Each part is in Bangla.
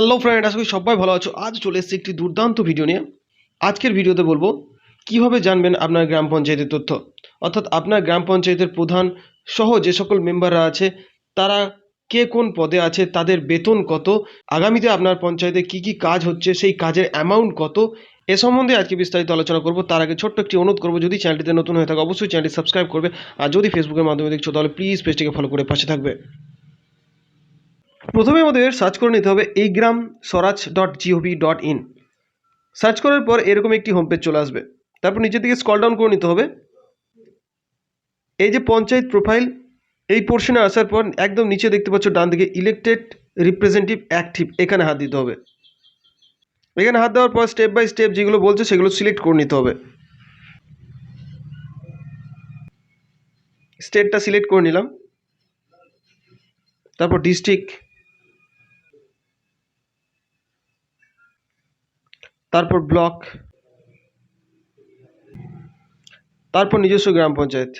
হ্যালো ফ্রেন্ড আশা সবাই ভালো আছো। আজ চলে এসেছি একটি দুর্দান্ত ভিডিও নিয়ে। আজকের ভিডিওতে বলব, কীভাবে জানবেন আপনার গ্রাম পঞ্চায়েতের তথ্য? অর্থাৎ আপনার গ্রাম পঞ্চায়েতের প্রধান সহ যে সকল মেম্বাররা আছে, তারা কে কোন পদে আছে, তাদের বেতন কত, আগামীতে আপনার পঞ্চায়েতে কি কি কাজ হচ্ছে, সেই কাজের অ্যামাউন্ট কত, এ সম্বন্ধে আজকে বিস্তারিত আলোচনা করব। তার আগে ছোট্ট একটি অনুরোধ করব, যদি চ্যানেলটিতে নতুন হয়ে থাকে, অবশ্যই চ্যানেলটি সাবস্ক্রাইব করবে। আর যদি ফেসবুকের মাধ্যমে দেখছ, তাহলে প্লিজ পেজটিকে ফলো করে পাশে থাকবে। প্রথমে আমাদের সার্চ করে নিতে হবে এই Gram Swaraj dot G O V dot in search করার পর এরকম একটি হোম পেজ চলে আসবে। তারপর নিচের দিকে স্কল ডাউন করে নিতে হবে। এই যে পঞ্চায়েত প্রোফাইল এই পোর্শনে আসার পর একদম নিচে দেখতে পাচ্ছ ডান দিকে ইলেকটেড রিপ্রেজেন্টেটিভ অ্যাক্টিভ এখানে হাত দিতে হবে। এখানে হাত দেওয়ার পর স্টেপ বাই স্টেপ যেগুলো বলছে সেগুলো সিলেক্ট করে নিতে হবে। স্টেটটা সিলেক্ট করে নিলাম। তারপর ডিস্ট্রিক্ট তারপর ব্লক, তারপর নিজস্ব গ্রাম পঞ্চায়েত।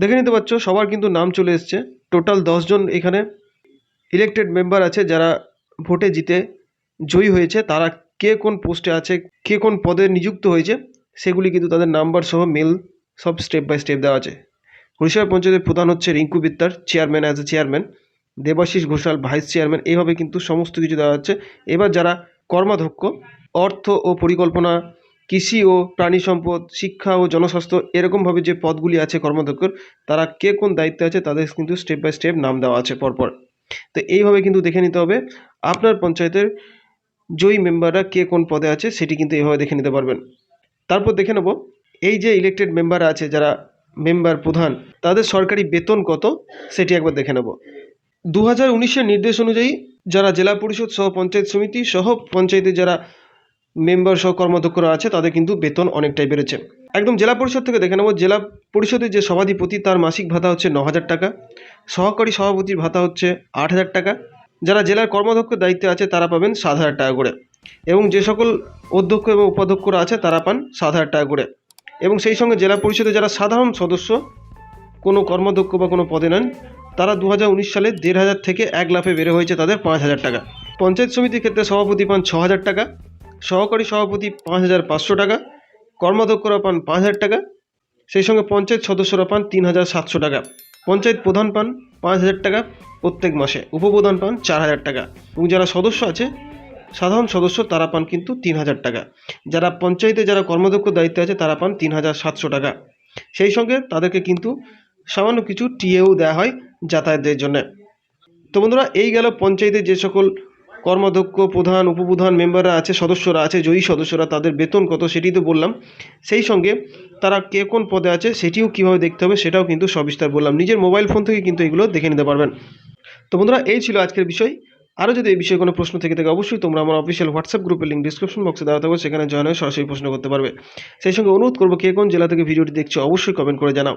দেখে নিতে পারছ, সবার কিন্তু নাম চলে এসছে। টোটাল দশজন এখানে ইলেকটেড মেম্বার আছে, যারা ভোটে জিতে জয়ী হয়েছে। তারা কে কোন পোস্টে আছে, কে কোন পদে নিযুক্ত হয়েছে, সেগুলি কিন্তু তাদের নাম্বার সহ মেল সব স্টেপ বাই স্টেপ দেওয়া আছে। হরিশার পঞ্চায়েতের প্রধান হচ্ছে Rinku Bittar chairman as a chairman Debashis Ghoshal vice chairman এইভাবে কিন্তু সমস্ত কিছু দেওয়া হচ্ছে। এবার যারা কর্মাধ্যক্ষ, অর্থ ও পরিকল্পনা, কৃষি ও প্রাণী সম্পদ, শিক্ষা ও জনস্বাস্থ্য এরকমভাবে যে পদগুলি আছে কর্মাধ্যক্ষর, তারা কে কোন দায়িত্বে আছে তাদের কিন্তু স্টেপ বাই স্টেপ নাম দেওয়া আছে পরপর। তো এইভাবে কিন্তু দেখে নিতে হবে, আপনার পঞ্চায়েতের জয়ী মেম্বাররা কে কোন পদে আছে সেটি কিন্তু এইভাবে দেখে নিতে পারবেন। তারপর দেখে নেব, এই যে ইলেকটেড মেম্বার আছে যারা মেম্বার প্রধান, তাদের সরকারি বেতন কত সেটি একবার দেখে নেব। দু হাজার উনিশের নির্দেশ অনুযায়ী যারা জেলা পরিষদ সহ পঞ্চায়েত সমিতি সহ পঞ্চায়েতে যারা মেম্বার সহ কর্মাধ্যক্ষরা আছে, তাদের কিন্তু বেতন অনেকটাই বেড়েছে। একদম জেলা পরিষদ থেকে দেখে নেব, জেলা পরিষদের যে সভাধিপতি, তার মাসিক ভাতা হচ্ছে ন হাজার টাকা। সহকারী সভাপতির ভাতা হচ্ছে আট হাজার টাকা। যারা জেলার কর্মাধ্যক্ষের দায়িত্বে আছে, তারা পাবেন সাত হাজার টাকা করে। এবং যে সকল অধ্যক্ষ এবং উপাধ্যক্ষরা আছে, তারা পান সাত হাজার টাকা করে। এবং সেই সঙ্গে জেলা পরিষদে যারা সাধারণ সদস্য, কোনো কর্মাধ্যক্ষ বা কোনো পদে নেন তারা দু হাজার উনিশ সালে দেড় হাজার থেকে এক লাফে বেড়ে হয়েছে তাদের পাঁচ হাজার টাকা। পঞ্চায়েত সমিতির ক্ষেত্রে সভাপতি পান ছ হাজার টাকা, সহকারী সভাপতি পাঁচ হাজার পাঁচশো টাকা, কর্মাধ্যক্ষরা পান পাঁচ হাজার টাকা, সেই সঙ্গে পঞ্চায়েত সদস্যরা পান তিন হাজার সাতশো টাকা। পঞ্চায়েত প্রধান পান পাঁচ হাজার টাকা প্রত্যেক মাসে, উপপ্রধান পান চার হাজার টাকা। এবং যারা সদস্য আছে, সাধারণ সদস্য তারা পান কিন্তু তিন হাজার টাকা। যারা পঞ্চায়েতে যারা কর্মাধ্যক্ষ দায়িত্বে আছে তারা পান তিন হাজার সাতশো টাকা। সেই সঙ্গে তাদেরকে কিন্তু সামান্য কিছু টিএও দেওয়া হয় যাতায়াতের জন্য। তো বন্ধুরা, এই গেল পঞ্চায়েতে যে সকল কর্মাধ্যক্ষ, প্রধান, উপপ্রধান মেম্বাররা আছে, সদস্যরা আছে, জয়ী সদস্যরা, তাদের বেতন কত সেটি তো বললাম। সেই সঙ্গে তারা কে কোন পদে আছে সেটিও কীভাবে দেখতে হবে সেটাও কিন্তু সবিস্তার বললাম। নিজের মোবাইল ফোন থেকে কিন্তু এগুলো দেখে নিতে পারবেন। তো বন্ধুরা, এই ছিল আজকের বিষয়। আরও যদি এই বিষয়ে কোনো প্রশ্ন থেকে থাকে, অবশ্যই তোমরা আমার অফিসিয়াল হোয়াটসঅ্যাপ গ্রুপের লিঙ্ক ডিসক্রিপশন বক্সে দেওয়া থাকবে, সেখানে জয়েন হয়ে সরাসরি প্রশ্ন করতে পারবে। সেই সঙ্গে অনুরোধ করব, কে কোন জেলা থেকে ভিডিওটি দেখছ, অবশ্যই কমেন্ট করে জানাও।